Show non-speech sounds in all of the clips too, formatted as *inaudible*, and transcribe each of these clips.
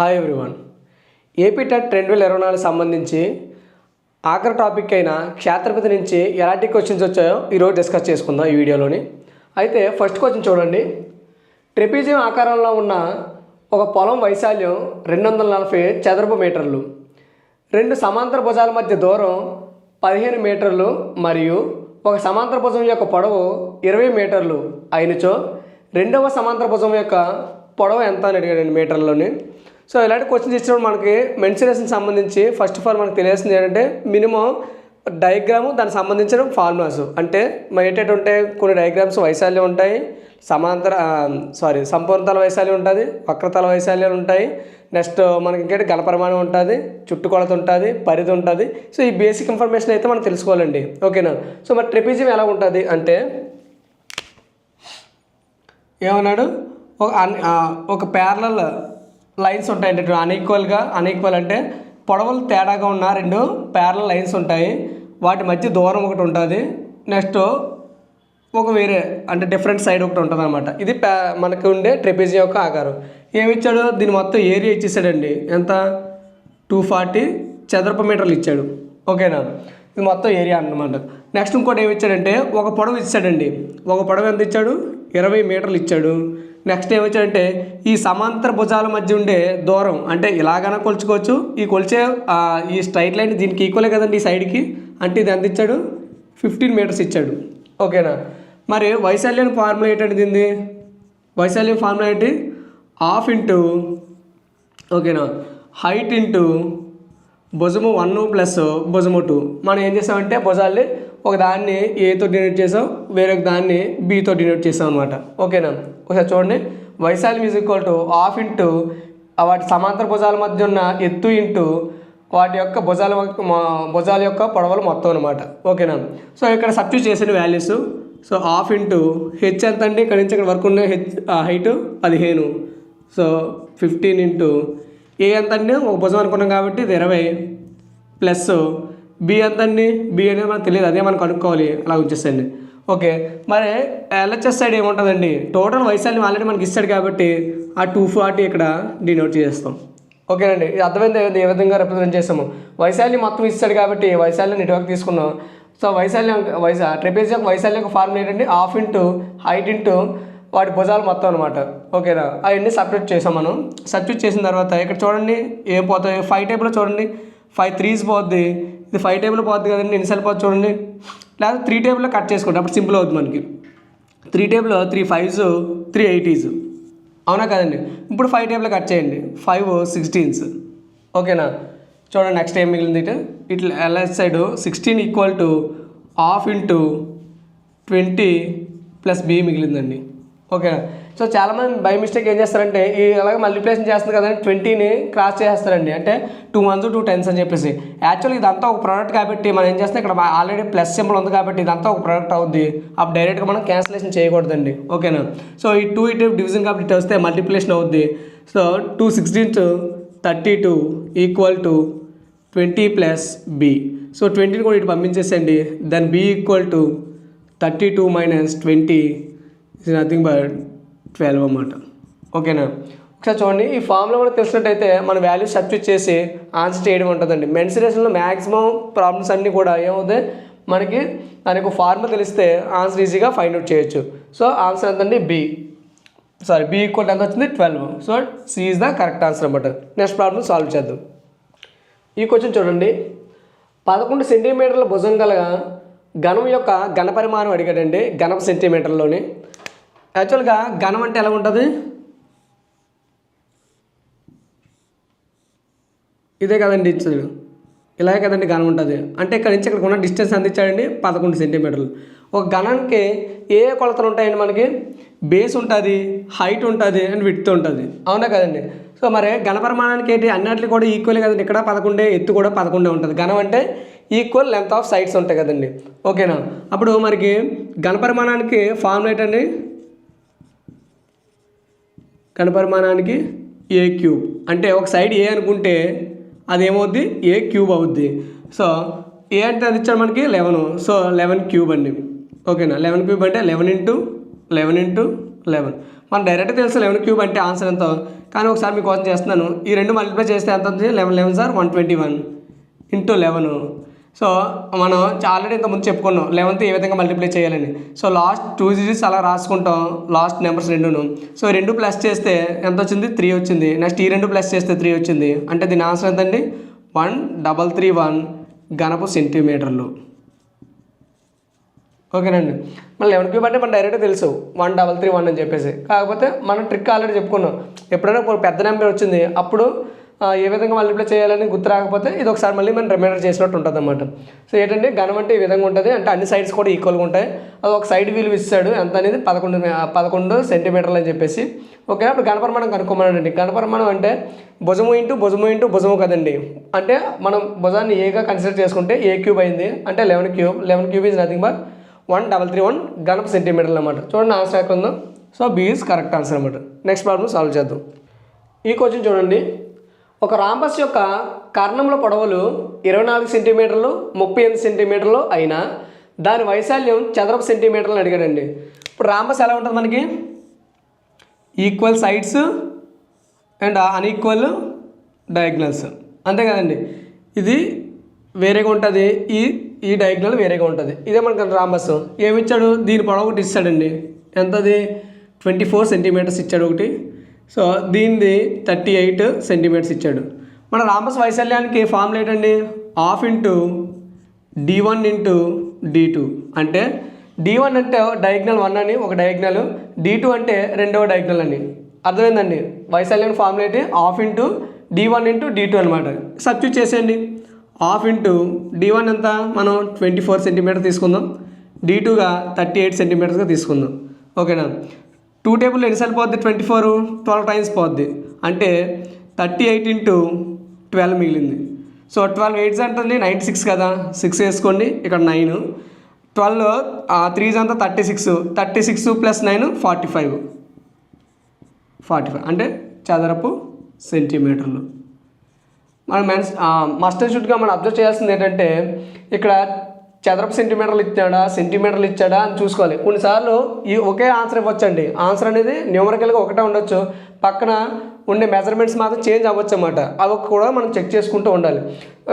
Hi everyone AP TET రెండు వేల ఇరవై నాలుగు సంబంధించి ఆఖరి టాపిక్ అయిన క్షేత్రపతి నుంచి ఎలాంటి క్వశ్చన్స్ వచ్చాయో ఈరోజు డిస్కస్ చేసుకుందాం ఈ వీడియోలోని. అయితే ఫస్ట్ క్వశ్చన్ చూడండి. ట్రిపిజియం ఆకారంలో ఉన్న ఒక పొలం వైశాల్యం రెండు వందల నలభై చదరపు మీటర్లు. రెండు సమాంతర భుజాల మధ్య దూరం పదిహేను మీటర్లు మరియు ఒక సమాంతర భుజం యొక్క పొడవు ఇరవై మీటర్లు అయినచో రెండవ సమాంతర భుజం యొక్క పొడవు ఎంత అని అడిగాడండి మీటర్లోని సో ఇలాంటి క్వశ్చన్స్ ఇచ్చినప్పుడు మనకి మెన్సురేషన్ సంబంధించి ఫస్ట్ ఆఫ్ ఆల్ మనకు తెలియాల్సింది ఏంటంటే మినిమం డయాగ్రాము దానికి సంబంధించిన ఫార్ములాస్ అంటే మన ఏంటంటే ఉంటాయి కొన్ని డయాగ్రామ్స్ వైశాల్యం ఉంటాయి సమాంతర సారీ సంపూర్ణతల వైశాల్యం ఉంటుంది వక్రతల వైశాల్యాలు ఉంటాయి. నెక్స్ట్ మనకి ఇంకేంటి? గణపరిమాణం ఉంటుంది చుట్టుకొలత ఉంటుంది పరిధి ఉంటుంది. సో ఈ బేసిక్ ఇన్ఫర్మేషన్ అయితే మనం తెలుసుకోవాలండి. ఓకేనా సో మరి ట్రెపిజియం ఎలా ఉంటుంది? అంటే ఏమన్నాడు? ఒక అన్ ఒక లైన్స్ ఉంటాయి అంటే అన్ఈక్వల్గా అన్ఈక్వల్ అంటే పొడవలు తేడాగా ఉన్న రెండు ప్యారల లైన్స్ ఉంటాయి. వాటి మధ్య దూరం ఒకటి ఉంటుంది. నెక్స్ట్ ఒక వేరే అంటే డిఫరెంట్ సైడ్ ఒకటి ఉంటుంది అనమాట ఇది ప్యా మనకు ఉండే ట్రెపేజీ యొక్క ఆకారం. ఏమి ఇచ్చాడు దీని మొత్తం ఏరియా ఇచ్చేసాడండి. ఎంత? టూ ఫార్టీ చదరపు మీటర్లు ఇచ్చాడు. ఓకేనా? ఇది మొత్తం ఏరియా అనమాట నెక్స్ట్ ఇంకోటి ఏమి ఇచ్చాడంటే ఒక పొడవు ఇచ్చాడండి. ఒక పొడవు ఎంత ఇచ్చాడు? ఇరవై మీటర్లు ఇచ్చాడు. నెక్స్ట్ ఏమి ఈ సమాంతర భుజాల మధ్య ఉండే దూరం అంటే ఇలాగైనా కొలుచుకోవచ్చు. ఈ కొలిచే ఈ స్ట్రైట్ లైన్ దీనికి ఈక్వలే కదండి ఈ సైడ్కి అంటే ఇది ఎంత ఇచ్చాడు? ఫిఫ్టీన్ మీటర్స్ ఇచ్చాడు. ఓకేనా? మరి వైశాల్యం ఫార్ములా ఏంటంటే దీన్ని వైశాల్యం ఫార్ములా ఏంటి? హాఫ్ ఇంటూ ఓకేనా? హైట్ ఇంటూ భుజము వన్ ప్లస్ భుజము టూ మనం ఏం చేసామంటే భుజాల్ని ఒక దాన్ని ఏతో డినోట్ చేసాం వేరొక దాన్ని బీతో డినోట్ చేసాం అనమాట ఓకేనా? ఒకసారి చూడండి. వైశాల్యం is equal to half into వాటి సమాంతర భుజాల మధ్య ఉన్న ఎత్తు ఇంటూ వాటి యొక్క భుజాల భుజాల యొక్క పొడవలు మొత్తం అనమాట ఓకేనా? సో ఇక్కడ సబ్స్టిట్యూట్ చేసిన values so half into H ఎంత అండి? ఇక్కడ నుంచి ఇక్కడ వరకు ఉన్న హెచ్ హైట్ పదిహేను. సో ఫిఫ్టీన్ ఇంటూ ఏ ఎంత అండి? ఒక భుజం అనుకున్నాం కాబట్టి ఇది ఇరవై. ప్లస్ బి ఎంత అండి బి అనేది మనకు తెలియదు. అదే మనం కనుక్కోవాలి. అలా ఉంచేసండి ఓకే. మరి ఎల్హెచ్ఎస్ సైడ్ ఏముంటుందండి? టోటల్ వైశాల్యం ఆల్రెడీ మనకి ఇస్తాడు కాబట్టి ఆ టూ ఫార్టీ ఇక్కడ డినోట్ చేస్తాం ఓకేనండి. ఇది అర్థమైంది? ఏ విధంగా రిప్రజెంట్ చేసాము? వైశాల్యం మొత్తం ఇస్తాడు కాబట్టి వైశాల్యం నెట్వర్క్ తీసుకున్నాం. సో వైశాల్యం వైశా ట్రెపేజ్ యొక్క వైశాల్యం యొక్క ఫార్ములా ఏంటంటే హాఫ్ ఇంటూ హైట్ ఇంటూ వాటి భుజాలు మొత్తం అనమాట ఓకేనా? అవన్నీ సపరేట్ చేసాం మనం. సబ్స్టిట్యూట్ చేసిన తర్వాత ఇక్కడ చూడండి ఏం పోతాయి. ఫైవ్ టైప్లో చూడండి. ఫైవ్ త్రీస్ పోద్ది. ఇది ఫైవ్ టేబుల్ పోద్ది కదండి ఎన్నిసార్లు పోతుంది చూడండి. లేదా త్రీ టేబుల్లో కట్ చేసుకోండి అప్పుడు సింపుల్ అవుతుంది మనకి. Three table three fives three eighties అవునా కదండి? ఇప్పుడు ఫైవ్ టేబుల్ కట్ చేయండి. ఫైవ్ సిక్స్టీన్స్ ఓకేనా? చూడండి నెక్స్ట్ ఏం మిగిలింది ఇటు? ఇట్లా LS side sixteen equal to half into twenty plus B మిగిలిందండి. ఓకేనా? సో చాలామంది బై మిస్టేక్ ఏం చేస్తారంటే ఈ అలాగే మల్టిప్లేషన్ చేస్తుంది కదండి ట్వంటీని క్రాస్ చేస్తారండి అంటే టూ మంత్స్ టూ టెన్స్ అని చెప్పేసి. యాక్చువల్లీ ఇదంతా ఒక ప్రోడక్ట్ కాబట్టి మనం ఏం చేస్తాం ఇక్కడ ఆల్రెడీ ప్లస్ సింబల్ ఉంది కాబట్టి ఇదంతా ఒక ప్రోడక్ట్ అవుద్ది. అప్పుడు డైరెక్ట్గా మనం క్యాన్సిలేషన్ చేయకూడదండి. ఓకేనా? సో ఈ టూ ఇటు డివిజన్ కాబట్టి వస్తే మల్టిప్లేషన్ అవుద్ది. So two sixteen to thirty two equal to twenty plus B. So ట్వంటీని కూడా ఇటు పంపించేసండి then B equal to thirty two minus twenty is nothing but twelve అన్నమాట. ఓకేనా? ఒకసారి చూడండి. ఈ ఫామ్లో మనకు తెలిసినట్టయితే మన వాల్యూ సబ్స్టిట్యూట్ చేసి ఆన్సర్ చేయడం ఉంటుందండి. మెన్సిరేషన్లో మ్యాక్సిమం ప్రాబ్లమ్స్ అన్నీ కూడా ఏమవుతాయి మనకి దానికి ఒక ఫార్ములా తెలిస్తే ఆన్సర్ ఈజీగా ఫైండ్ అవుట్ చేయొచ్చు. సో ఆన్సర్ ఎంతండి? బి సారీ బి ఈక్వల్ ఎంత వచ్చింది? Twelve so C is the correct answer అనమాట నెక్స్ట్ ప్రాబ్లమ్ సాల్వ్ చేద్దాం. ఈ క్వశ్చన్ చూడండి. పదకొండు సెంటీమీటర్ల భుజం గల ఘనం యొక్క ఘన పరిమాణం అడిగాడండి. ఘనం సెంటీమీటర్లోని యాక్చువల్గా ఘనం అంటే ఎలా ఉంటుంది? ఇదే కదండి ఇచ్చాడు ఇలాగే కదండి ఘనం ఉంటుంది. అంటే ఇక్కడ నుంచి ఇక్కడ ఉన్న డిస్టెన్స్ అందించాడండి పదకొండు సెంటీమీటర్లు. ఒక ఘనానికి ఏ ఏ కొలతలు ఉంటాయండి మనకి? బేస్ ఉంటుంది హైట్ ఉంటుంది అండ్ విడ్త్ ఉంటుంది. అవునా కదండి? సో మరి ఘన ప్రమాణానికి ఏంటి? అన్నిటికీ కూడా ఈక్వల్ కదండి. ఇక్కడ పదకొండే ఎత్తు కూడా పదకొండే ఉంటుంది. ఘనం అంటే ఈక్వల్ లెంత్ ఆఫ్ సైడ్స్ ఉంటాయి కదండి. ఓకేనా అప్పుడు మనకి ఘన ప్రమాణానికి ఫార్ములేట్ అండి కణపరిమాణానికి ఏ క్యూబ్ అంటే ఒక సైడ్ ఏ అనుకుంటే అది ఏమవుద్ది ఏ క్యూబ్ అవుద్ది. సో ఏ అంటే అది ఇచ్చాడు మనకి లెవెన్ సో లెవెన్ క్యూబ్ అండి. ఓకేనా లెవెన్ క్యూబ్ అంటే eleven into eleven into eleven మనం డైరెక్ట్ తెలుసు లెవెన్ క్యూబ్ అంటే ఆన్సర్ ఎంతో. కానీ ఒకసారి మీకోసం చేస్తున్నాను. ఈ రెండు మల్టిప్లై చేస్తే ఎంత అవుతుంది eleven eleven sir one twenty one into eleven so మనం ఆల్రెడీ ఇంతకుముందు చెప్పుకున్నాం లెవెన్త్ ఏ విధంగా మల్టిప్లై చేయాలని. సో లాస్ట్ టూ డిజిట్స్ అలా రాసుకుంటాం లాస్ట్ నెంబర్స్ రెండును. సో రెండు ప్లస్ చేస్తే ఎంత వచ్చింది త్రీ వచ్చింది. నెక్స్ట్ ఈ రెండు ప్లస్ చేస్తే త్రీ వచ్చింది. అంటే దీని ఆన్సర్ ఎంతండి? వన్ డబల్ త్రీ వన్ గణపు సెంటీమీటర్లు. ఓకేనండి. మళ్ళీ లెవెన్ క్యూబ్ అంటే మనం డైరెక్ట్ తెలుసు. వన్ డబల్ త్రీ వన్ అని చెప్పేసి. కాకపోతే మనం ట్రిక్ ఆల్రెడీ చెప్పుకున్నాం. ఎప్పుడైనా పెద్ద నెంబర్ వచ్చింది అప్పుడు ఏ విధంగా మల్టిప్లై చేయాలని గుర్తు రాకపోతే ఇది ఒకసారి మళ్ళీ మనం రిమైండర్ చేసినట్టు ఉంటుంది అనమాట సో ఏంటంటే ఘనం అంటే ఈ విధంగా ఉంటుంది. అంటే అన్ని సైడ్స్ కూడా ఈక్వల్గా ఉంటాయి. అది ఒక సైడ్ విలువ ఇస్తాడు. ఎంత అనేది పదకొండు పదకొండు సెంటీమీటర్లు అని చెప్పేసి. ఓకే అప్పుడు గణపరమాణం కనుక్కోమనండి. గణపరమాణం అంటే భుజము ఇంటూ భుజము ఇంటూ భుజము కదండి. అంటే మనం భుజాన్ని ఏగా కన్సిడర్ చేసుకుంటే ఏ క్యూబ్ అయింది. అంటే eleven cube eleven cube is nothing but one double three one గణప సెంటీమీటర్లు అనమాట చూడండి ఆన్సర్ ఎక్కడ ఉందో. So B is correct answer అనమాట నెక్స్ట్ ప్రాబ్లమ్ సాల్వ్ చేద్దాం. ఈ క్వశ్చన్ చూడండి. ఒక రాంబస్ యొక్క కర్ణముల పొడవులు ఇరవై నాలుగు సెంటీమీటర్లు ముప్పై ఎనిమిది సెంటీమీటర్లు అయినా దాని వైశాల్యం చదరపు సెంటీమీటర్లు అడిగాడండి. ఇప్పుడు రాంబస్ ఎలా ఉంటుంది మనకి? Equal sides and unequal diagonals అంతే కదండి. ఇది వేరేగా ఉంటుంది. ఈ ఈ డయాగ్నల్ వేరేగా ఉంటుంది. ఇదే మనకి రాంబస్. ఏమి ఇచ్చాడు? దీని పొడవు ఒకటి ఇస్తాడండి ఎంతది? ట్వంటీ ఫోర్ సెంటీమీటర్స్ ఇచ్చాడు ఒకటి. సో దీనిది థర్టీ ఎయిట్ సెంటీమీటర్స్ ఇచ్చాడు. మన రాంబస్ వైశాల్యానికి ఫార్ములా ఏంటండి? Half into D one into D two. అంటే డి వన్ అంటే డయాగ్నల్ వన్ అని ఒక డయాగ్నల్ డి టూ అంటే రెండవ డయాగ్నల్ అని. అర్థమైందండి? వైశాల్యం ఫార్ములా ఏంటి? Half into D one into D two అనమాట సబ్స్టిట్యూట్ చేసేయండి. హాఫ్ ఇంటూ డి వన్ ఎంత? మనం ట్వంటీ ఫోర్ సెంటీమీటర్ తీసుకుందాం. డి టూగా థర్టీ ఎయిట్ సెంటీమీటర్స్గా తీసుకుందాం. ఓకేనా? టూ టేబుల్ ఎన్నిసార్లు పోద్ది? ట్వంటీ ఫోర్ ట్వెల్వ్ టైమ్స్ పోద్ది. అంటే థర్టీ ఎయిట్ ఇంటూ ట్వెల్వ్ మిగిలింది. సో ట్వెల్వ్ ఎయిట్స్ అంటుంది నైంటీ సిక్స్ కదా? సిక్స్ వేసుకోండి ఇక్కడ నైన్. ట్వెల్వ్ త్రీస్ అంతా thirty six. Thirty six plus nine forty five. Forty five. అంటే చదరపు సెంటీమీటర్లు. మనం మెన్స్ మస్ట్ అండ్ షుడ్గా మనం అబ్జర్వ్ చేయాల్సింది ఏంటంటే ఇక్కడ చదరపు సెంటీమీటర్లు ఇచ్చాడా సెంటీమీటర్లు ఇచ్చాడా అని చూసుకోవాలి. కొన్నిసార్లు ఈ ఒకే ఆన్సర్ ఇవ్వచ్చండి. ఆన్సర్ అనేది న్యూమరికల్గా ఒకటే ఉండొచ్చు. పక్కన ఉండే మెజర్మెంట్స్ మాత్రం చేంజ్ అవ్వచ్చు అన్నమాట అవి కూడా మనం చెక్ చేసుకుంటూ ఉండాలి.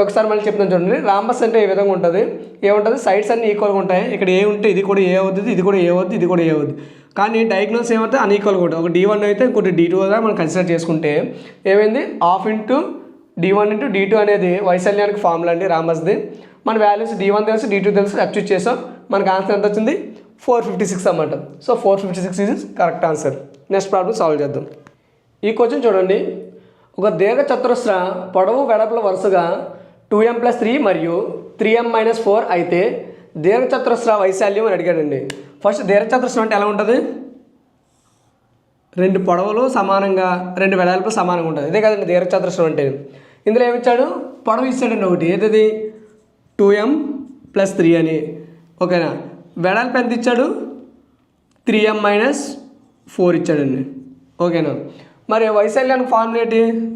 ఒకసారి మళ్ళీ చెప్తాను చూడండి. రాంబస్ అంటే ఈ విధంగా ఉంటుంది? ఏముంటుంది? సైడ్స్ అన్ని ఈక్వల్గా ఉంటాయి. ఇక్కడ ఏ ఉంటే ఇది కూడా ఏ అవుతుంది ఇది కూడా ఏ అవుతుంది ఇది కూడా ఏ అవుతుంది కానీ డయాగ్నోస్ ఏమైతే అన్ఈక్వల్గా ఉంటుంది ఒక డి వన్ అయితే ఇంకోటి డీ టూగా మనం కన్సిడర్ చేసుకుంటే ఏమైంది? Half into D one into D two అనేది వైశాల్యానికి ఫార్ములా అండి రాంబస్ది మన వాల్యూస్ డి వన్ తెలుసు డి టూ తెలుసు సబ్స్టిట్యూట్ చేసాం మనకు ఆన్సర్ ఎంత వచ్చింది? ఫోర్ ఫిఫ్టీ సిక్స్ అన్నమాట. So four fifty six is correct answer next problem solve చేద్దాం. ఈ క్వశ్చన్ చూడండి. ఒక దీర్ఘ చతురస్ర పొడవు వెడపుల వరుసగా టూ ఎం ప్లస్ త్రీ మరియు త్రీ ఎం మైనస్ ఫోర్ అయితే దీర్ఘ చతురస్ర వైశాల్యం అని అడిగాడండి. ఫస్ట్ దీర్ఘ చతురస్రం అంటే ఎలా ఉంటుంది? రెండు పొడవులు సమానంగా రెండు వెడల్పులు సమానంగా ఉంటుంది. ఇదే కదండి దీర్ఘ చతురస్రం అంటే. ఇందులో ఏమిచ్చాడు పొడవు ఇచ్చాడండి ఒకటి. ఏదది? టూ ఎం ప్లస్ త్రీ అని. ఓకేనా? వెడల్పు ఎంత ఇచ్చాడు? త్రీ ఎం మైనస్ ఫోర్ ఇచ్చాడండి. ఓకేనా? మరి వైశాల్యానికి ఫార్ములా ఏంటి?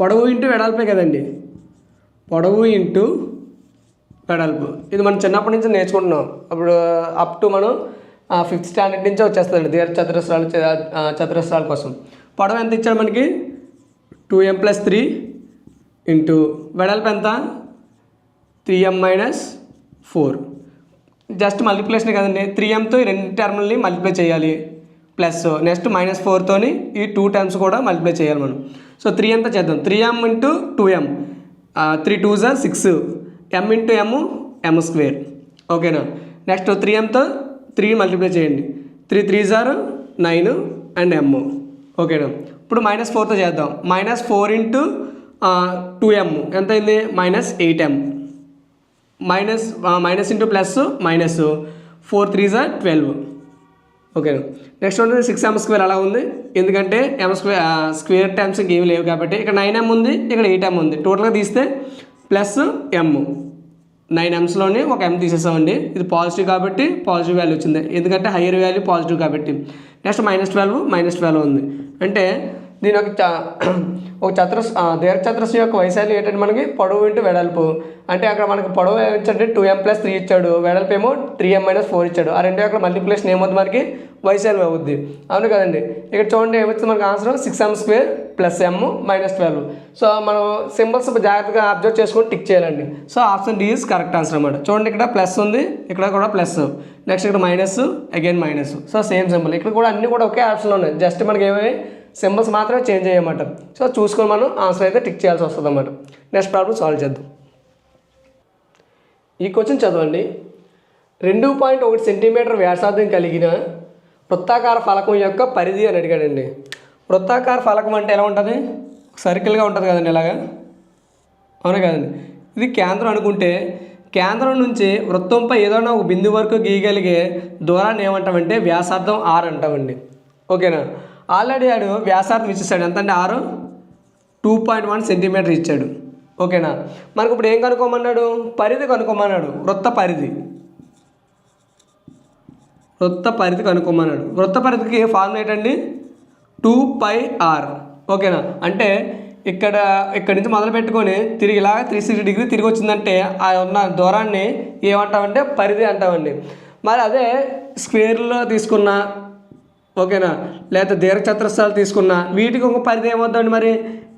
పొడవు ఇంటూ వెడల్పే కదండి. పొడవు ఇంటూ వెడల్పు. ఇది మనం చిన్నప్పటి నుంచి నేర్చుకుంటున్నాం. అప్పుడు అప్ టు మనం ఫిఫ్త్ స్టాండర్డ్ నుంచి వచ్చేస్తుందండి. దీర్ఘ చతురస్రాలు చతురస్రాల కోసం. పొడవు ఎంత ఇచ్చాడు మనకి? Two M plus three into వెడల్పు ఎంత three M minus four just multiplication కదండి త్రీ ఎంతో ఈ రెండు టర్మ్ని మల్టిప్లై చేయాలి. ప్లస్ నెక్స్ట్ మైనస్ ఫోర్తోని ఈ టూ టర్మ్స్ కూడా మల్టిప్లై చేయాలి మనం. సో త్రీ ఎంత చేద్దాం. Three M into two M three two జా six M into M M square ఓకేనా నెక్స్ట్ త్రీ ఎంతో త్రీ మల్టిప్లై చేయండి. త్రీ త్రీ జారు నైన్ అండ్ ఎమ్ ఓకేనా ఇప్పుడు మైనస్ ఫోర్తో చేద్దాం. Minus four into two M ఎంత అయింది minus eight M minus minus into plus minus four three జా ట్వెల్వ్ ఓకే నెక్స్ట్ ఉంటుంది సిక్స్ ఎమ్ స్క్వేర్ అలా ఉంది. ఎందుకంటే ఎమ్ స్క్వేర్ స్క్వేర్ టైమ్స్ ఇంకేమీ లేవు కాబట్టి ఇక్కడ నైన్ ఎమ్ ఉంది ఇక్కడ ఎయిట్ ఎమ్ ఉంది. టోటల్గా తీస్తే ప్లస్ ఎమ్ నైన్ ఎమ్స్లోనే ఒక ఎమ్ తీసేసామండి. ఇది పాజిటివ్ కాబట్టి పాజిటివ్ వాల్యూ వచ్చింది. ఎందుకంటే హయ్యర్ వాల్యూ పాజిటివ్ కాబట్టి. Next minus twelve minus twelve ఉంది. అంటే దీని యొక్క చ- *clears throat* ఒక చతురస్ ఆ, దీర్ఘచతురస్రం యొక్క వైశాల్యం ఏంటంటే మనకి పొడవు ఇంటూ వెడల్పు. అంటే అక్కడ మనకి పొడవు ఇచ్చాడు టూ ఎం ప్లస్ త్రీ ఇచ్చాడు. వెడల్పు ఏమో త్రీ ఎం మైనస్ ఫోర్ ఇచ్చాడు. ఆ రెండు యొక్క మల్టిప్లేషన్ ఏమవుతుంది మనకి? వైశాల్యం అవుద్ది. అవును కదండి? ఇక్కడ చూడండి ఏమొచ్చింది మనకి answer six M square plus M minus twelve so మనం సింబల్స్ జాగ్రత్తగా అబ్జర్వ్ చేసుకొని టిక్ చేయాలండి. So option D is correct answer అనమాట చూడండి ఇక్కడ ప్లస్ ఉంది. ఇక్కడ కూడా ప్లస్ నెక్స్ట్ ఇక్కడ minus again minus so same symbol ఇక్కడ కూడా అన్ని కూడా ఒకే ఆప్షన్లో ఉన్నాయి. జస్ట్ మనకి ఏమేమి? సింబల్స్ మాత్రమే చేంజ్ అయ్యమాట సో చూసుకొని మనం ఆన్సర్ అయితే టిక్ చేయాల్సి వస్తుంది అన్నమాట నెక్స్ట్ ప్రాబ్లం సాల్వ్ చేద్దాం. ఈ క్వశ్చన్ చదవండి. రెండు పాయింట్ ఒకటి సెంటీమీటర్ వ్యాసార్థం కలిగిన వృత్తాకార ఫలకం యొక్క పరిధి అని అడిగాడండి. వృత్తాకార ఫలకం అంటే ఎలా ఉంటుంది? సర్కిల్గా ఉంటుంది కదండి ఇలాగా? అవునా కదండి? ఇది కేంద్రం అనుకుంటే కేంద్రం నుంచి వృత్తంపై ఏదైనా ఒక బిందు వరకు గీయగలిగే దూరాన్ని ఏమంటామంటే వ్యాసార్థం ఆర్ అంటామండి. ఓకేనా? ఆల్రెడీ ఆడు వ్యాసార్థం ఇచ్చేసాడు. ఎంత అంటే ఆరు? టూ పాయింట్ వన్ సెంటీమీటర్ ఇచ్చాడు. ఓకేనా? మనకు ఇప్పుడు ఏం కనుక్కోమన్నాడు? పరిధి కనుక్కోమన్నాడు. వృత్త పరిధి. వృత్త పరిధి కనుక్కోమన్నాడు. వృత్త పరిధికి ఫార్ములా ఏంటండి? టూ పై ఆర్ ఓకేనా? అంటే ఇక్కడ ఇక్కడ నుంచి మొదలు పెట్టుకొని తిరిగి ఇలా త్రీ సిక్స్టీ డిగ్రీ తిరిగి వచ్చిందంటే ఆ ఉన్న దూరాన్ని ఏమంటామంటే పరిధి అంటామండి. మరి అదే స్క్వేర్లో తీసుకున్న ఓకేనా? లేదా దీర్ఘచతురస్రాలు తీసుకున్న వీటికి ఒక పరిధి ఏమవుతుందండి మరి?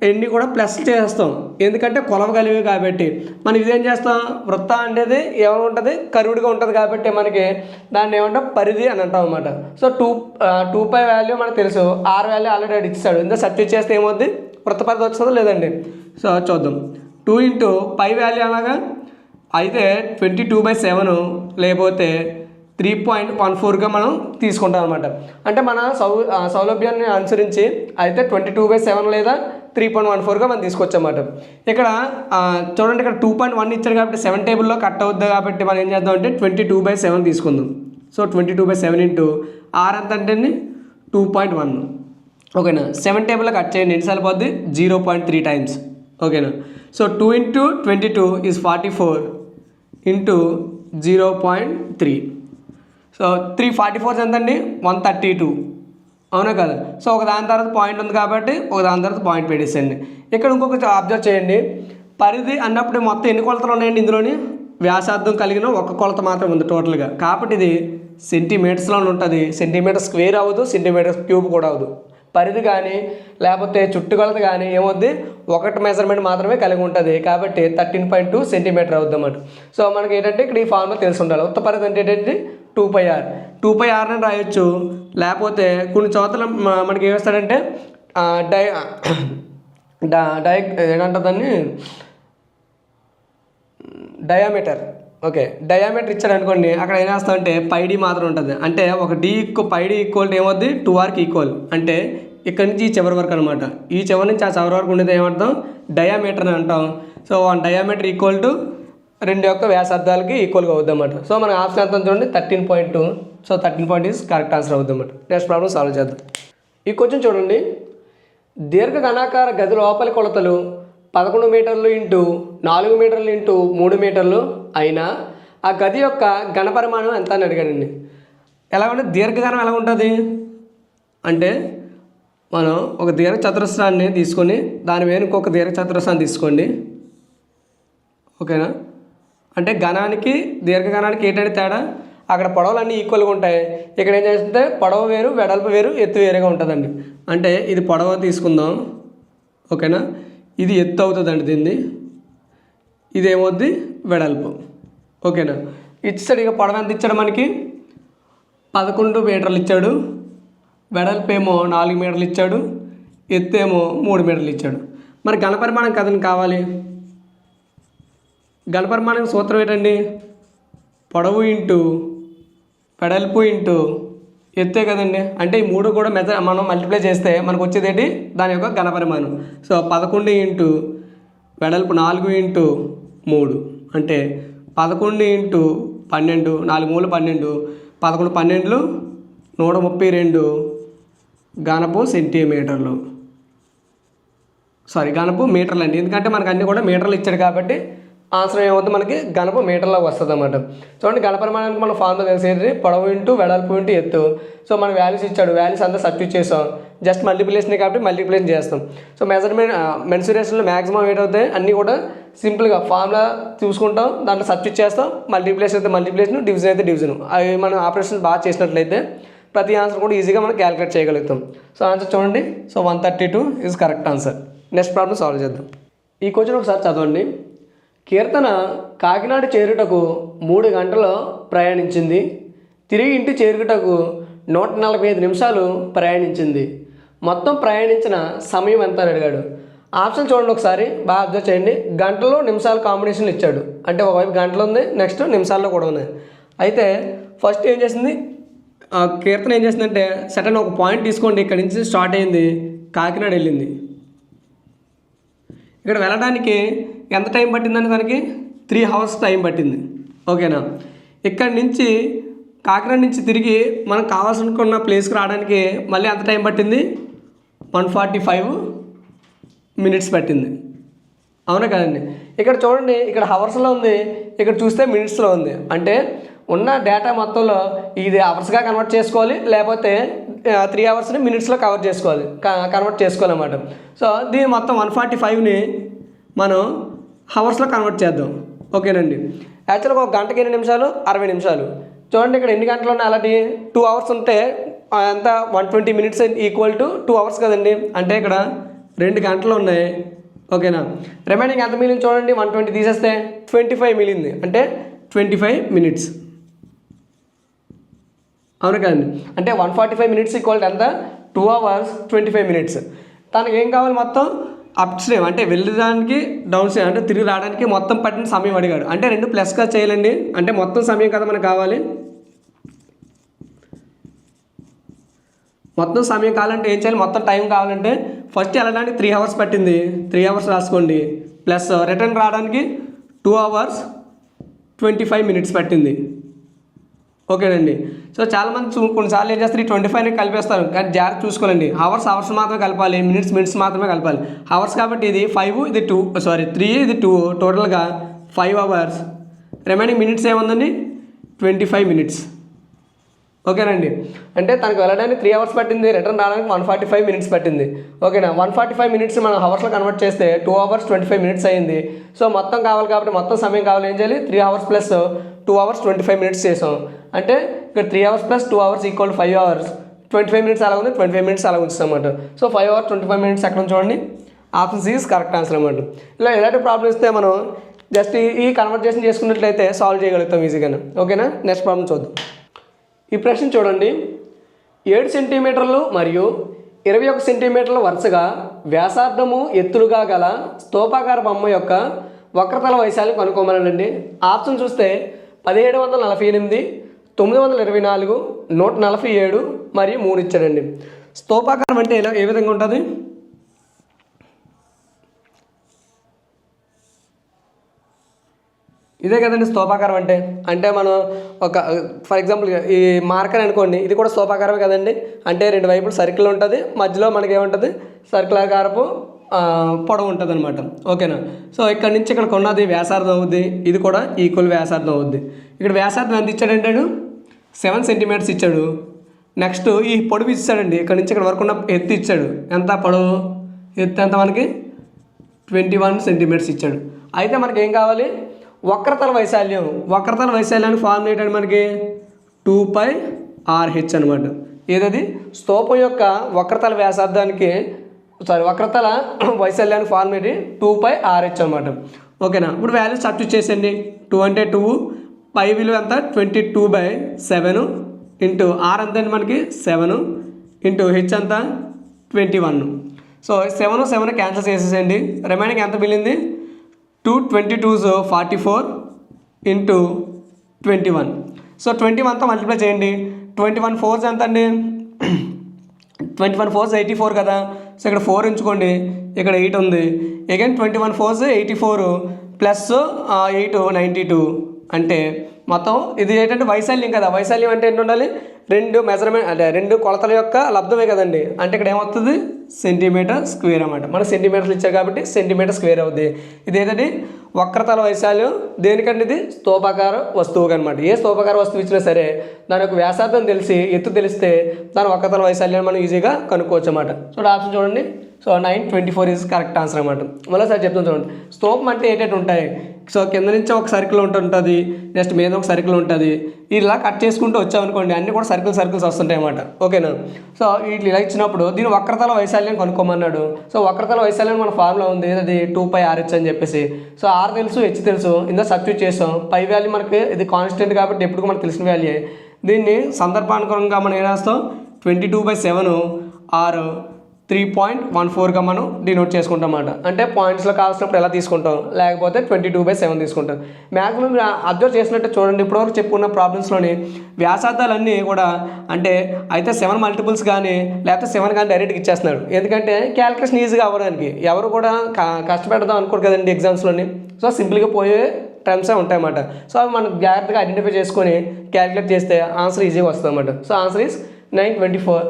ఎన్ని కూడా ప్లస్ చేస్తాం ఎందుకంటే కొలవగలివి కాబట్టి. మనం ఇదేం చేస్తాం? వృత్త అనేది ఏమైనా ఉంటుంది? కరువుడిగా ఉంటుంది కాబట్టి మనకి దాన్ని ఏమంటాం? పరిధి అని అంటాం అనమాట so two two pi value మనకు తెలుసు. ఆర్ వాల్యూ ఆల్రెడీ ఇచ్చాడు ఇంకా సబ్స్టిట్యూట్ చేస్తే ఏమవుద్ది? వృత్త పరిధి వస్తుందో లేదండి? సో చూద్దాం. టూ ఇంటూ పై వాల్యూ అలాగా అయితే ట్వంటీ టూ బై సెవెన్ లేకపోతే త్రీ పాయింట్ వన్ ఫోర్గా మనం తీసుకుంటాం అనమాట అంటే మన సౌ సౌలభ్యాన్ని అనుసరించి అయితే ట్వంటీ టూ బై సెవెన్ లేదా త్రీ పాయింట్ వన్ ఫోర్గా మనం తీసుకొచ్చామాట ఇక్కడ చూడండి ఇక్కడ టూ పాయింట్ వన్ ఇచ్చారు కాబట్టి సెవెన్ టేబుల్లో కట్ అవుద్ది కాబట్టి మనం ఏం చేద్దాం అంటే ట్వంటీ టూ బై సెవెన్ తీసుకుందాం. So twenty two by seven into R ఎంత అంటే టూ పాయింట్ వన్ ఓకేనా? సెవెన్ టేబుల్లో కట్ చేయండి. ఎన్నిసార్లు పోద్ది? జీరో పాయింట్ త్రీ టైమ్స్ ఓకేనా? So two into twenty two is forty four into zero point three so three forty fours ఎంతండి? One thirty two అవునా కదా? సో ఒక దాని తర్వాత పాయింట్ ఉంది కాబట్టి ఒక దాని తర్వాత పాయింట్ పెట్టేసేయండి. ఇక్కడ ఇంకొక అబ్జర్వ్ చేయండి. పరిధి అన్నప్పుడు మొత్తం ఎన్ని కొలతలు ఉన్నాయండి ఇందులోని? వ్యాసార్థం కలిగిన ఒక కొలత మాత్రం ఉంది టోటల్గా కాబట్టి ఇది సెంటీమీటర్స్లో ఉంటుంది. సెంటీమీటర్ స్క్వేర్ అవ్వదు సెంటీమీటర్ క్యూబ్ కూడా అవ్వదు. పరిధి కానీ లేకపోతే చుట్టుకొలత కానీ ఏమవుద్ది ఒకటి మెజర్మెంట్ మాత్రమే కలిగి ఉంటుంది. కాబట్టి థర్టీన్ పాయింట్ టూ సెంటీమీటర్ అవుద్ది అన్నమాట. సో మనకి ఏంటంటే ఇక్కడ ఈ ఫార్ములా తెలిసి ఉండాలి. ఉత్త పరిధి అంటే ఏంటంటే two pi R two pi R అని రాయొచ్చు. లేకపోతే కొన్ని చోతల మనకి ఏమిస్తాడంటే డై *coughs* డై ఏంటంటే దాన్ని? డయామీటర్. ఓకే డయామీటర్ ఇచ్చాడు అనుకోండి అక్కడ ఏం చేస్తామంటే పైడి మాత్రం ఉంటుంది. అంటే ఒక D equal pi D equal ఏమవుద్ది? టూ ఆర్కి ఈక్వల్. అంటే ఇక్కడ నుంచి ఈ చివరి వరకు అనమాట ఈ చివరి నుంచి ఆ చివరి వరకు ఉండేది ఏమంటాం? డయామీటర్ అని అంటాం. So one diameter equal to రెండు యొక్క వ్యాసార్థాలకి ఈక్వల్గా అవుద్దన్నమాట సో మన ఆప్షన్ ఎంత చూడండి thirteen point two so thirteen point is correct answer అవుద్దన్నమాట next problem solve చేద్దాం. ఈ క్వశ్చన్ చూడండి. దీర్ఘ ఘనాకార గది లోపలి కొలతలు పదకొండు మీటర్లు ఇంటూ నాలుగు మీటర్లు ఇంటూ మూడు మీటర్లు అయినా ఆ గది యొక్క ఘన పరిమాణం ఎంత అని అడిగాడండి. ఎలా ఉంటే దీర్ఘఘనం ఎలా ఉంటుంది? అంటే మనం ఒక దీర్ఘ చతురస్రాన్ని తీసుకొని దాని మీద ఇంకొక దీర్ఘ చతురస్రాన్ని తీసుకోండి. ఓకేనా? అంటే ఘనానికి దీర్ఘఘనానికి ఏంటంటే తేడా? అక్కడ పొడవలన్నీ ఈక్వల్గా ఉంటాయి. ఇక్కడ ఏం చేస్తుంటే పొడవ వేరు వెడల్పు వేరు ఎత్తు వేరుగా ఉంటుందండి. అంటే ఇది పొడవ తీసుకుందాం. ఓకేనా? ఇది ఎత్తు అవుతుందండి దీన్ని. ఇది ఏమవుద్ది వెడల్పు. ఓకేనా? ఇచ్చాడు ఇక పొడవ ఎంత ఇచ్చాడు మనకి? పదకొండు మీటర్లు ఇచ్చాడు. వెడల్పు ఏమో నాలుగు మీటర్లు ఇచ్చాడు. ఎత్తు ఏమో మూడు మీటర్లు ఇచ్చాడు. మరి ఘనపరిమాణం కథను కావాలి? ఘనపరిమాణం సూత్రం ఏంటండి? పొడవు ఇంటూ వెడల్పు ఇంటూ ఎత్తే కదండి. అంటే ఈ మూడు కూడా మెజ మనం మల్టిప్లై చేస్తే మనకు వచ్చేదేంటి దాని యొక్క ఘనపరిమాణం సో పదకొండు ఇంటూ వెడల్పు నాలుగు ఇంటూ మూడు. అంటే పదకొండు ఇంటూ పన్నెండు నాలుగు మూడు పన్నెండు పదకొండు పన్నెండులు నూట ముప్పై రెండు ఘనపు సెంటీమీటర్లు. సారీ గణపు మీటర్లు అండి ఎందుకంటే మనకు అన్నీ కూడా మీటర్లు ఇచ్చాడు కాబట్టి ఆన్సర్ ఏమవుతుంది మనకి? గణప మీటర్లో వస్తుంది అనమాట చూడండి గణపరిమాణానికి మన ఫార్ములా తెలిసేది పొడవు ఇంటూ వెడల్పు ఇంటూ ఎత్తు. సో మన వాల్యూస్ ఇచ్చాడు. వాల్యూస్ అంతా సబ్స్టిట్యూట్ చేసాం. జస్ట్ మల్టిప్లికేషన్ కాబట్టి మల్టిప్లికేషన్ చేస్తాం. సో మెజర్మెంట్ మెన్సురేషన్లో మ్యాక్సిమం ఏటవుతాయి అన్నీ కూడా సింపుల్గా ఫార్ములా చూసుకుంటాం. దాంట్లో సబ్స్టిట్యూట్ చేస్తాం. మల్టిప్లికేషన్ అయితే మల్టిప్లికేషన్ డివిజన్ అయితే డివిజన్. అవి మనం ఆపరేషన్ బాగా చేసినట్లయితే ప్రతి ఆన్సర్ కూడా ఈజీగా మనం క్యాలిక్యులేట్ చేయగలుగుతాం. సో ఆన్సర్ చూడండి. So one thirty two is correct answer next problem solve చేద్దాం. ఈ క్వశ్చన్ ఒకసారి చదవండి. కీర్తన కాకినాడ చేరుటకు మూడు గంటలు ప్రయాణించింది. తిరిగి ఇంటి చేరుటకు నూట నలభై ఐదు నిమిషాలు ప్రయాణించింది. మొత్తం ప్రయాణించిన సమయం ఎంత అని అడిగాడు. ఆప్షన్ చూడండి ఒకసారి. బాగా అబ్జర్వ్ చేయండి. గంటలో నిమిషాలు కాంబినేషన్ ఇచ్చాడు. అంటే ఒకవైపు గంటలు ఉంది నెక్స్ట్ నిమిషాల్లో కూడా ఉంది. అయితే ఫస్ట్ ఏం చేసింది? ఆ కీర్తన ఏం చేసిందంటే సటన్ ఒక పాయింట్ తీసుకోండి ఇక్కడి నుంచి స్టార్ట్ అయింది కాకినాడ వెళ్ళింది. ఇక్కడ వెళ్ళడానికి ఎంత టైం పట్టిందని తనకి త్రీ అవర్స్ టైం పట్టింది. ఓకేనా? ఇక్కడ నుంచి కాకినాడ నుంచి తిరిగి మనకు కావాల్సనుకున్న ప్లేస్కి రావడానికి మళ్ళీ ఎంత టైం పట్టింది? వన్ ఫార్టీ ఫైవ్ మినిట్స్ పట్టింది. అవునా కదండి? ఇక్కడ చూడండి ఇక్కడ హవర్స్లో ఉంది ఇక్కడ చూస్తే మినిట్స్లో ఉంది. అంటే ఉన్న డేటా మొత్తంలో ఇది అవర్స్గా కన్వర్ట్ చేసుకోవాలి లేకపోతే త్రీ అవర్స్ని మినిట్స్లో కవర్ చేసుకోవాలి కన్వర్ట్ చేసుకోవాలన్నమాట. సో దీని మొత్తం వన్ ఫార్టీ ఫైవ్ని మనం హవర్స్లో కన్వర్ట్ చేద్దాం. ఓకేనండి. యాక్చువల్గా ఒక గంటకి ఎన్ని నిమిషాలు? అరవై నిమిషాలు. చూడండి ఇక్కడ ఎన్ని గంటలు ఉన్నాయి అలాంటి? టూ అవర్స్ ఉంటే ఎంత? One twenty minutes equal to two hours కదండి. అంటే ఇక్కడ రెండు గంటలు ఉన్నాయి. ఓకేనా? రిమైనింగ్ ఎంత మిగిలింది చూడండి. వన్ ట్వంటీ తీసేస్తే ట్వంటీ ఫైవ్ మిగిలింది. అంటే ట్వంటీ ఫైవ్ మినిట్స్. అవును కదండి. అంటే one forty five minutes equal ఎంత? Two hours twenty five minutes. తనకి ఏం కావాలి మొత్తం? అప్ స్ట్రీమ్ అంటే వెళ్ళడానికి డౌన్ స్ట్రీమ్ అంటే తిరిగి రావడానికి మొత్తం పట్టిన సమయం అడిగాడు. అంటే రెండు ప్లస్గా చేయాలండి. అంటే మొత్తం సమయం కదా మనకు కావాలి. మొత్తం సమయం కావాలంటే ఏం చేయాలి? మొత్తం టైం కావాలంటే ఫస్ట్ వెళ్ళడానికి త్రీ అవర్స్ పట్టింది. త్రీ అవర్స్ రాసుకోండి. ప్లస్ రిటర్న్ రావడానికి two hours twenty five minutes పట్టింది. ఓకేనండి. సో చాలామంది చూ కొన్నిసార్లు ఏం చేస్తారు ఈ ట్వంటీ ఫైవ్ని కలిపేస్తారు. కానీ జాగ్రత్త చూసుకోవాలండి అవర్స్ అవర్స్ మాత్రమే కలపాలి. మినిట్స్ మినిట్స్ మాత్రమే కలపాలి. అవర్స్ కాబట్టి ఇది ఫైవ్ ఇది టూ సారీ త్రీ ఇది టూ టోటల్గా ఫైవ్ అవర్స్. రిమైనింగ్ మినిట్స్ ఏముందండి? Twenty five minutes. ఓకేనండి. అంటే తనకు వెళ్ళడానికి త్రీ అవర్స్ పట్టింది రిటర్న్ రావడానికి వన్ ఫార్టీ ఫైవ్ మినిట్స్ పట్టింది. ఓకేనా? వన్ ఫార్టీ ఫైవ్ మినిట్స్ మనం అవర్స్లో కన్వర్ట్ చేస్తే two hours twenty five minutes అయింది సో మొత్తం కావాలి కాబట్టి మొత్తం సమయం కావాలి ఏం చేయాలి? Three hours plus two hours twenty five minutes చేసాం. అంటే ఇక్కడ three hours plus two hours equal five hours twenty five minutes అలా ఉంది ట్వంటీ ఫైవ్ మినిట్స్ అలా ఉంచుతాం అన్నమాట so five hours twenty five minutes ఎక్కడ చూడండి. Option C is correct answer అన్నమాట. ఇలా ఎలాంటి ప్రాబ్లమ్ ఇస్తే మనం జస్ట్ ఈ కన్వర్జేషన్ చేసుకున్నట్లయితే సాల్వ్ చేయగలుగుతాం ఈజీగానే ఓకేనా? నెక్స్ట్ ప్రాబ్లం చూద్దాం. ఈ ప్రశ్న చూడండి. ఏడు సెంటీమీటర్లు మరియు ఇరవై ఒక సెంటీమీటర్ల వరుసగా వ్యాసార్థము ఎత్తులుగా గల స్తూపాకార బొమ్మ యొక్క వక్రతల వైశాల్యం కనుక్కోమనండి. ఆప్షన్ చూస్తే పదిహేడు వందల నలభై ఎనిమిది తొమ్మిది వందల ఇరవై నాలుగు నూట నలభై ఏడు మరియు మూడు ఇచ్చాడండి. స్తూపాకారం అంటే ఎలా? ఏ విధంగా ఉంటుంది? ఇదే కదండి స్తోపాకారం అంటే? అంటే మనం ఒక ఫర్ ఎగ్జాంపుల్ ఈ మార్కర్ అనుకోండి ఇది కూడా స్తోపాకారమే కదండి? అంటే రెండు వైపులు సర్కిల్ ఉంటుంది మధ్యలో మనకి ఏముంటుంది? సర్కిల్ ఆకారపు పొడవు ఉంటుంది అనమాట ఓకేనా? సో ఇక్కడ నుంచి ఇక్కడ కొన్నది వ్యాసార్థం అవుద్ది ఇది కూడా ఈక్వల్ వ్యాసార్థం అవుద్ది. ఇక్కడ వ్యాసార్థం ఎంత ఇచ్చాడంటే సెవెన్ సెంటీమీటర్స్ ఇచ్చాడు. నెక్స్ట్ ఈ పొడవు ఇచ్చాడండి ఇక్కడ నుంచి ఇక్కడ వరకు ఉన్న ఎత్తు ఇచ్చాడు. ఎంత పొడవు? ఎత్తు ఎంత మనకి? ట్వంటీ వన్ సెంటీమీటర్స్ ఇచ్చాడు. అయితే మనకి ఏం కావాలి? వక్రతల వైశాల్యం. వక్రతల వైశాల్యానికి ఫార్ములా ఏంటంటే మనకి? టూ పై ఆర్హెచ్ అనమాట ఏదది? స్తూపం యొక్క వక్రతల వ్యాసార్థానికి సారీ వక్రతల *clears throat* వైశాల్యానికి ఫార్ములా ఏంటి? టూ పై ఆర్హెచ్ అనమాట ఓకేనా ఇప్పుడు వాల్యూ సబ్స్టిట్యూట్ చేసేయండి టూ అంటే టూ పై విలువ ఎంత? Twenty two by seven into R ఎంత అండి మనకి? సెవెన్ ఇంటూ హెచ్ అంతా twenty one so seven seven cancel చేసేసేయండి. రిమైనింగ్ ఎంత మిగిలింది? Two twenty twos forty four into twenty one so twenty వన్తో multiply చేయండి. ట్వంటీ వన్ ఫోర్స్ ఎంత అండి? Twenty one fours eighty four కదా. సో ఇక్కడ ఫోర్ ఉంచుకోండి. ఇక్కడ ఎయిట్ ఉంది. Again twenty one fours eighty four plus eight ninety two అంటే మొత్తం ఇది ఏంటంటే వైశాల్యం కదా. వైశాల్యం అంటే ఏంటి ఉండాలి? రెండు మెజర్మెంట్ అంటే రెండు కొలతల యొక్క లబ్ధమే కదండి. అంటే ఇక్కడ ఏమవుతుంది సెంటీమీటర్ స్క్వేర్ అనమాట మనకు సెంటీమీటర్లు ఇచ్చారు కాబట్టి సెంటీమీటర్ స్క్వేర్ అవుద్ది. ఇది ఏంటంటే వక్రతల వైశాల్యం దేనికంటే ఇది? స్తూపాకార వస్తువు అనమాట ఏ స్తూపాకార వస్తువు ఇచ్చినా సరే దాని యొక్క వ్యాసార్థం తెలిసి ఎత్తు తెలిస్తే దాని వక్రతల వైశాల్యాన్ని మనం ఈజీగా కనుక్కోవచ్చు అనమాట సో ఆప్షన్ చూడండి. So nine twenty four is correct answer అనమాట మళ్ళీ సార్ చెప్తాను చూడండి. స్తూపం అంటే ఏంటంటే ఉంటాయి? సో కింద నుంచి ఒక సర్కిల్ ఉంటుంటుంది నెక్స్ట్ మీద ఒక సర్కిల్ ఉంటుంది. ఇలా కట్ చేసుకుంటూ వచ్చామనుకోండి అన్ని కూడా సర్కిల్ సర్కిల్స్ వస్తుంటాయి అన్నమాట. ఓకేనా? సో వీటి ఇలా ఇచ్చినప్పుడు దీని వక్రతల వైశాల్యం కనుక్కోమన్నాడు. సో వక్రతల వైశాల్యం మన ఫార్ములా ఉంది. అది టూ పై ఆర్హెచ్ అని చెప్పేసి. సో ఆర్ తెలుసు హెచ్ తెలుసు. ఇందా సబ్స్టిట్యూట్ చేసాం. పై వాల్యూ మనకి ఇది కాన్స్టెంట్ కాబట్టి ఎప్పుడు మనకు తెలిసిన వాల్యూ దీన్ని సందర్భానుకూలంగా మనం ఏం రాస్తాం? ట్వంటీ టూ బై సెవెన్ ఆరు త్రీ పాయింట్ వన్ ఫోర్గా మనం డినోట్ చేసుకుంటాం అన్నమాట. అంటే పాయింట్స్లో కావాల్సినప్పుడు ఎలా తీసుకుంటాం? లేకపోతే ట్వంటీ టూ బై సెవెన్ తీసుకుంటాం. మ్యాక్సిమం మీరు అబ్జర్వ్ చేసినట్టు చూడండి. ఇప్పటివరకు చెప్పుకున్న ప్రాబ్లమ్స్లోని వ్యాసార్థాలన్నీ కూడా అంటే అయితే సెవెన్ మల్టిపుల్స్ కానీ లేకపోతే సెవెన్ కానీ డైరెక్ట్గా ఇచ్చేస్తున్నాడు ఎందుకంటే క్యాలిక్యులేషన్ ఈజీగా అవ్వడానికి. ఎవరు కూడా కష్టపెడదాం అనుకోరు కదండి ఎగ్జామ్స్లోని సో సింపుల్గా పోయే టర్మ్సే ఉంటాయన్నమాట. సో అవి మనం జాగ్రత్తగా ఐడెంటిఫై చేసుకొని క్యాలిక్యులేట్ చేస్తే ఆన్సర్ ఈజీగా వస్తుంది అనమాట so answer is nine twenty four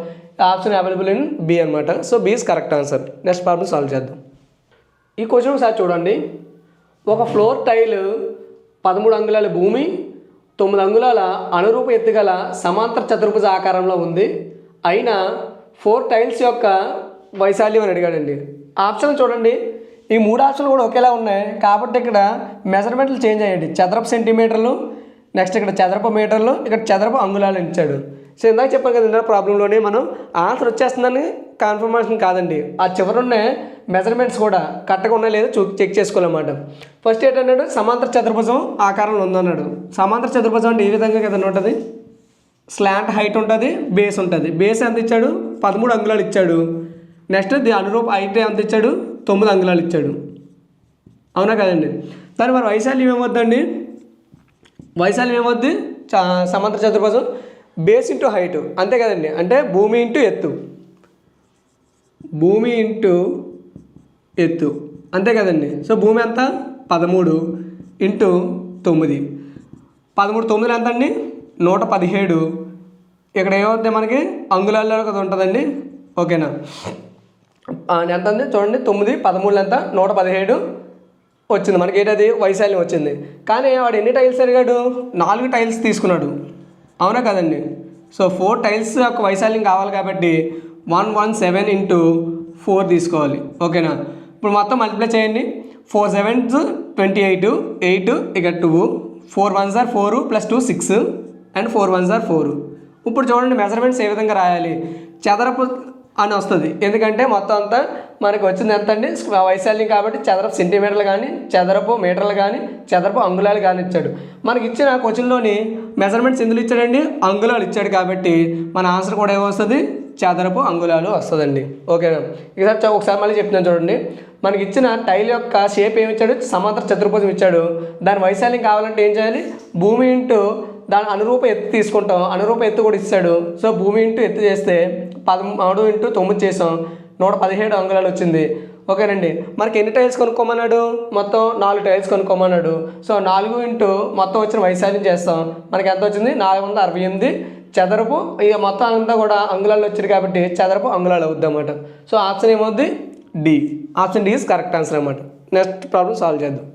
option available in B అనమాట so B is correct answer next problem solve చేద్దాం. ఈ క్వశ్చన్ ఒకసారి చూడండి. ఒక ఫ్లోర్ టైల్ పదమూడు అంగుళాల భూమి తొమ్మిది అంగుళాల అనురూప ఎత్తుగల సమాంతర చతుర్భుజ ఆకారంలో ఉంది. అయినా ఫోర్ టైల్స్ యొక్క వైశాల్యం అని అడిగాడండి. ఆప్షన్ చూడండి. ఈ మూడు ఆప్షన్లు కూడా ఒకేలా ఉన్నాయి. కాబట్టి ఇక్కడ మెజర్మెంట్లు చేంజ్ అయ్యండి. చదరపు సెంటీమీటర్లు నెక్స్ట్ ఇక్కడ చదరపు మీటర్లు ఇక్కడ చదరపు అంగుళాలు ఇచ్చాడు. సో ఇందాక చెప్పాను కదా ఇందాక ప్రాబ్లంలోనే మనం ఆన్సర్ వచ్చేస్తుందని కన్ఫర్మేషన్ కాదండి. ఆ చివరున్నే మెజర్మెంట్స్ కూడా కరెక్ట్గా ఉన్నాయో లేదో చూ చెక్ చేసుకోవాలన్నమాట. ఫస్ట్ ఏంటన్నాడు? సమాంతర చతుర్భుజం ఆకారంలో ఉందన్నాడు. సమాంతర చతుర్భుజం అంటే ఏ విధంగా కదండి ఉంటుంది? స్లాంట్ హైట్ ఉంటుంది బేస్ ఉంటుంది. బేస్ ఎంత ఇచ్చాడు? పదమూడు అంగుళాలు ఇచ్చాడు. నెక్స్ట్ ది అనురూప హైట్ ఎంత ఇచ్చాడు? తొమ్మిది అంగుళాలు ఇచ్చాడు. అవునా కదండి? దాని మరి వైశాల్యం ఏమొద్దండి? వైశాల్యం ఏమవుద్ది చ- సమాంతర చతుర్భుజం. Base into height. అంతే కదండి? అంటే భూమి ఇంటూ ఎత్తు. భూమి ఇంటూ ఎత్తు. అంతే కదండి? సో భూమి ఎంత? పదమూడు ఇంటూ తొమ్మిది. పదమూడు తొమ్మిది ఎంత అండి నూట పదిహేడు. ఇక్కడ ఏమవుతుంది మనకి? అంగుళాల్లో కదా ఉంటుందండి. ఓకేనా? ఎంత ఉంది చూడండి తొమ్మిది పదమూడు ఎంత? నూట పదిహేడు వచ్చింది. మనకి ఏంటది? వైశాల్యం వచ్చింది. కానీ వాడు ఎన్ని టైల్స్ అడిగాడు నాలుగు టైల్స్ తీసుకున్నాడు. అవునా కదండి? సో ఫోర్ టైల్స్ యొక్క వైశాల్యం కావాలి కాబట్టి one one seven into four తీసుకోవాలి. ఓకేనా? ఇప్పుడు మొత్తం మల్టిప్లై చేయండి. Four sevens twenty eight eight ఇక two four one sir four plus two six and four one sir four ఇప్పుడు చూడండి మెజర్మెంట్స్ ఏ విధంగా రాయాలి? చదరపు అని వస్తుంది. ఎందుకంటే మొత్తం అంతా మనకు వచ్చింది ఎంత అండి వైశాల్యం కాబట్టి చదరపు సెంటీమీటర్లు కానీ చదరపు మీటర్లు కానీ చదరపు అంగుళాలు కానీ ఇచ్చాడు. మనకి ఇచ్చిన క్వశ్చన్లోని మెజర్మెంట్స్ ఎందులో ఇచ్చాడండి? అంగుళాలు ఇచ్చాడు కాబట్టి మన ఆన్సర్ కూడా ఏమొస్తుంది? చదరపు అంగుళాలు వస్తుందండి. ఓకేనా ఈసారి ఒకసారి మళ్ళీ చెప్తున్నాను చూడండి. మనకి ఇచ్చిన టైల్ యొక్క షేప్ ఏమి ఇచ్చాడు సమాంతర చతుర్భుజం ఇచ్చాడు. దాని వైశాల్యం కావాలంటే ఏం చేయాలి? భూమి ఇంటూ దాని అనురూప ఎత్తు తీసుకుంటాం. అనురూప ఎత్తు కూడా ఇస్తాడు. సో భూమి ఇంటూ ఎత్తు చేస్తే పదమూడు ఇంటూ తొమ్మిది చేసాం. నూట పదిహేడు అంగుళాలు వచ్చింది. ఓకేనండి. మనకి ఎన్ని టైల్స్ కొనుక్కోమన్నాడు? మొత్తం నాలుగు టైల్స్ కొనుక్కోమన్నాడు. సో నాలుగు ఇంటూ మొత్తం వచ్చిన వైశాల్యం చేస్తాం. మనకి ఎంత వచ్చింది? నాలుగు వందల అరవై ఎనిమిది. చదరపు ఇక మొత్తం అంతా కూడా అంగుళాలు వచ్చారు కాబట్టి చదరపు అంగుళాలు అవుద్ది అన్నమాట సో ఆప్షన్ ఏమవుద్ది? D. Option D is correct answer అనమాట నెక్స్ట్ ప్రాబ్లం సాల్వ్ చేద్దాం.